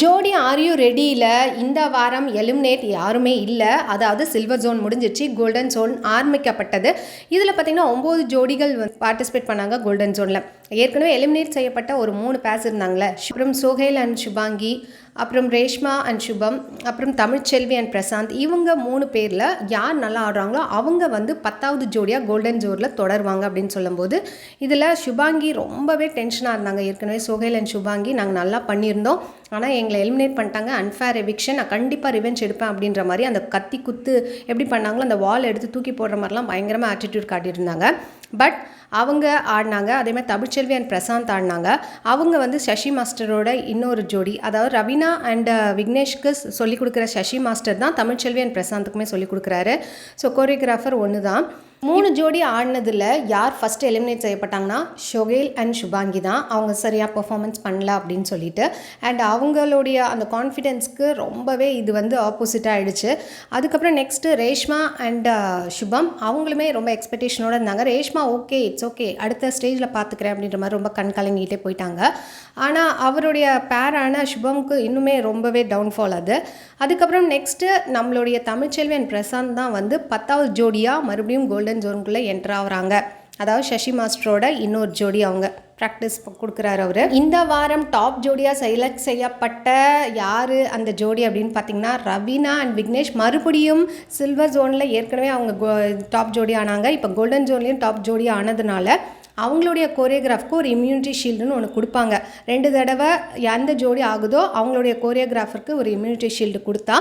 ஜோடி ஆர்யூ ரெடியில் இந்த வாரம் எலிமினேட் யாருமே இல்லை. அதாவது சில்வர் ஜோன் முடிஞ்சிச்சு கோல்டன் ஜோன் ஆரம்பிக்கப்பட்டது. இதில் பார்த்தீங்கன்னா ஒம்பது ஜோடிகள் பார்ட்டிசிபேட் பண்ணாங்க கோல்டன் ஜோனில் ஏற்கனவே எலிமினேட் செய்யப்பட்ட ஒரு மூணு பேர்ஸ் இருந்தாங்களே அப்புறம் சோஹேல் அண்ட் சுபாங்கி அப்புறம் ரேஷ்மா அண்ட் சுபம் அப்புறம் தமிழ்ச்செல்வி அண்ட் பிரசாந்த் இவங்க மூணு பேரில் யார் நல்லா ஆடுறாங்களோ அவங்க வந்து பத்தாவது ஜோடியாக கோல்டன் ஜோரில் தொடருவாங்க அப்படின்னு சொல்லும்போது இதில் சுபாங்கி ரொம்பவே டென்ஷனாக இருந்தாங்க. ஏற்கனவே சோஹேல் அண்ட் சுபாங்கி நாங்கள் நல்லா பண்ணியிருந்தோம். ஆனால் எங்களை எலிமினேட் பண்ணிட்டாங்க. அன்ஃபேர் எவிக்ஷன் நான் கண்டிப்பாக ரிவெஞ்ச் எடுப்பேன் அப்படின்ற மாதிரி அந்த கத்தி குத்து எப்படி பண்ணாங்களோ அந்த வால் எடுத்து தூக்கி போடுற மாதிரிலாம் பயங்கரமாக ஆட்டிடியூட் காட்டியிருந்தாங்க. பட் அவங்க ஆடினாங்க. அதே மாதிரி தமிழ்ச்செல்வி அண்ட் பிரசாந்த் ஆடினாங்க. அவங்க வந்து சசி மாஸ்டரோட இன்னொரு ஜோடி. அதாவது ரவீனா அண்ட் விக்னேஷ்க்கு சொல்லிக் கொடுக்குற சசி மாஸ்டர் தான் தமிழ்ச்செல்வி அண்ட் பிரசாந்துக்குமே சொல்லிக் கொடுக்குறாரு. ஸோ கோரியோகிராஃபர் ஒன்று தான் மூணு ஜோடி ஆடினதில் யார் ஃபஸ்ட் எலிமினேட் செய்யப்பட்டாங்கன்னா ஷொகேல் அண்ட் சுபாங்கி தான். அவங்க சரியாக பெர்ஃபார்மன்ஸ் பண்ணல அப்படின்னு சொல்லிட்டு. அண்ட் அவங்களுடைய அந்த கான்ஃபிடென்ஸ்க்கு ரொம்பவே இது வந்து ஆப்போசிட்டாக ஆகிடுச்சு அதுக்கப்புறம் next Reshma and Shubham uh, அவங்களுமே ரொம்ப எக்ஸ்பெக்டேஷனோடு இருந்தாங்க. ரேஷ்மா ஓகே இட்ஸ் ஓகே அடுத்த ஸ்டேஜில் பார்த்துக்கிறேன் அப்படின்ற மாதிரி ரொம்ப கண் கலங்கிட்டே போயிட்டாங்க. ஆனால் அவருடைய பேரான சுபம்க்கு இன்னுமே ரொம்பவே டவுன்ஃபால் அது. அதுக்கப்புறம் நெக்ஸ்ட்டு நம்மளுடைய தமிழ்ச்செல்வி அண்ட் பிரசாந்த் தான் வந்து பத்தாவது ஜோடியாக மறுபடியும் கோல்டன் ஜோனுக்குள்ளே என்ட்ரு ஆகுறாங்க. அதாவது சசி மாஸ்டரோட இன்னொரு ஜோடி அவங்க. ப்ராக்டிஸ் கொடுக்குறாரு அவர். இந்த வாரம் டாப் ஜோடியாக செலக்ட் செய்யப்பட்ட யார் அந்த ஜோடி அப்படின்னு பார்த்தீங்கன்னா ரவீனா அண்ட் விக்னேஷ். மறுபடியும் சில்வர் ஜோனில் ஏற்கனவே அவங்க டாப் ஜோடி ஆனாங்க. இப்போ கோல்டன் ஜோன்லேயும் டாப் ஜோடி ஆனதுனால அவங்களுடைய கோரியோகிராஃப்க்கு ஒரு இம்யூனிட்டி ஷீல்டுன்னு ஒன்று கொடுப்பாங்க. ரெண்டு தடவை எந்த ஜோடி ஆகுதோ அவங்களுடைய கோரியோகிராஃபருக்கு ஒரு இம்யூனிட்டி ஷீல்டு கொடுத்தா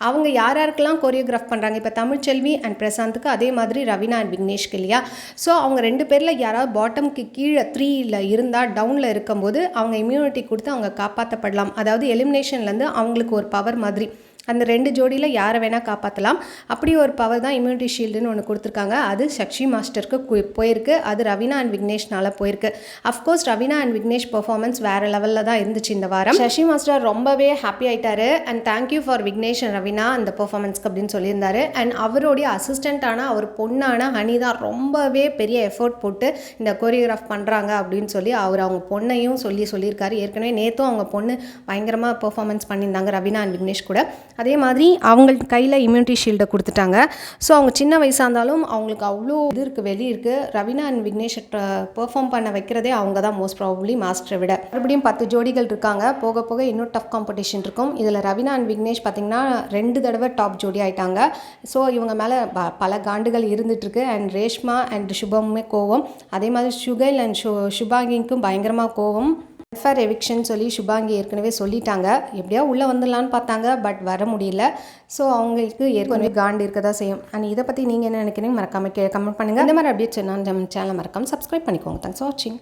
அவங்க யார் யாருக்கெல்லாம் கோரியோகிராஃப் பண்ணுறாங்க இப்போ தமிழ்ச்செல்வி அண்ட் பிரசாந்துக்கு அதே மாதிரி ரவினா அண்ட் விக்னேஷ்க்கு இல்லையா? ஸோ அவங்க ரெண்டு பேரில் யாராவது பாட்டம்க்கு கீழே த்ரீயில் இருந்தால் டவுனில் இருக்கும்போது அவங்க இம்யூனிட்டி கொடுத்து அவங்க காப்பாற்றப்படலாம் அதாவது எலிமினேஷன்லேருந்து அவங்களுக்கு ஒரு பவர் மாதிரி. அந்த ரெண்டு ஜோடியில் யாரை வேணால் காப்பாற்றலாம் அப்படி ஒரு பவர் தான் இம்யூனிட்டி ஷீல்டுன்னு ஒன்று கொடுத்துருக்காங்க. அது சக்ஷி மாஸ்டருக்கு போயிருக்கு. அது ரவீனா அண்ட் விக்னேஷ்னால போயிருக்கு. Of course Raveena and Vignesh performance வேறு லெவலில் தான் இருந்துச்சு இந்த வாரம். சஷி மாஸ்டர் ரொம்பவே ஹாப்பி ஆயிட்டாரு. And thank you for Vignesh and Raveena அந்த பர்ஃபார்மன்ஸ்க்கு அப்படின்னு சொல்லியிருந்தாரு. அண்ட் அவருடைய அசிஸ்டண்ட்டான அவர் பொண்ணான ஹனி தான் ரொம்பவே பெரிய எஃபோர்ட் போட்டு இந்த கோரியோகிராஃப் பண்ணுறாங்க அப்படின்னு சொல்லி அவர் அவங்க பொண்ணையும் சொல்லி சொல்லியிருக்காரு. ஏற்கனவே நேற்றும் அவங்க பொண்ணு பயங்கரமாக பெர்ஃபார்மன்ஸ் பண்ணியிருந்தாங்க ரவீனா அண்ட் விக்னேஷ் கூட. அதே மாதிரி அவங்க கையில் இம்யூனிட்டி ஷீல்டை கொடுத்துட்டாங்க. ஸோ அவங்க சின்ன வயசாக இருந்தாலும் அவங்களுக்கு அவ்வளோ இது இருக்குது வெளியே இருக்குது ரவீனா அண்ட் விக்னேஷ் பெர்ஃபார்ம் பண்ண வைக்கிறதே அவங்க தான் மோஸ்ட் ப்ராபப்ளி மாஸ்டரை விட. மறுபடியும் பத்து ஜோடிகள் இருக்காங்க. போக போக இன்னும் டஃப் காம்படிஷன் இருக்கும். இதில் ரவீனா அண்ட் விக்னேஷ் பார்த்திங்கன்னா ரெண்டு தடவை டாப் ஜோடி ஆயிட்டாங்க. ஸோ இவங்க மேலே பல காண்டுகள் இருந்துகிட்ருக்கு அண்ட் ரேஷ்மா அண்ட் சுபமுமே கோவம். அதே மாதிரி சுகைல் அண்ட் சு சுபாங்கிக்கும் பயங்கரமாக கோவம். ஃபார் எவிக்ஷன் சொல்லி சுபாங்கி ஏற்கனவே சொல்லிட்டாங்க. எப்படியோ உள்ளே வந்துடலான்னு பார்த்தாங்க பட் வர முடியல. ஸோ அவங்களுக்கு ஏற்கனவே காண்டு இருக்க தான் செய்யும். அண்ட் இதை பற்றி நீங்கள் என்ன நினைக்கிறீங்க மறக்காம கே கமெண்ட் பண்ணுங்கள் இந்த மாதிரி அப்டேட்ஸ் என்ன நம்ம சேனலை மறக்காமல் சப்ஸ்கிரைப் பண்ணிக்கோங்க. தேங்க்ஸ் ஃபார் வாட்சிங்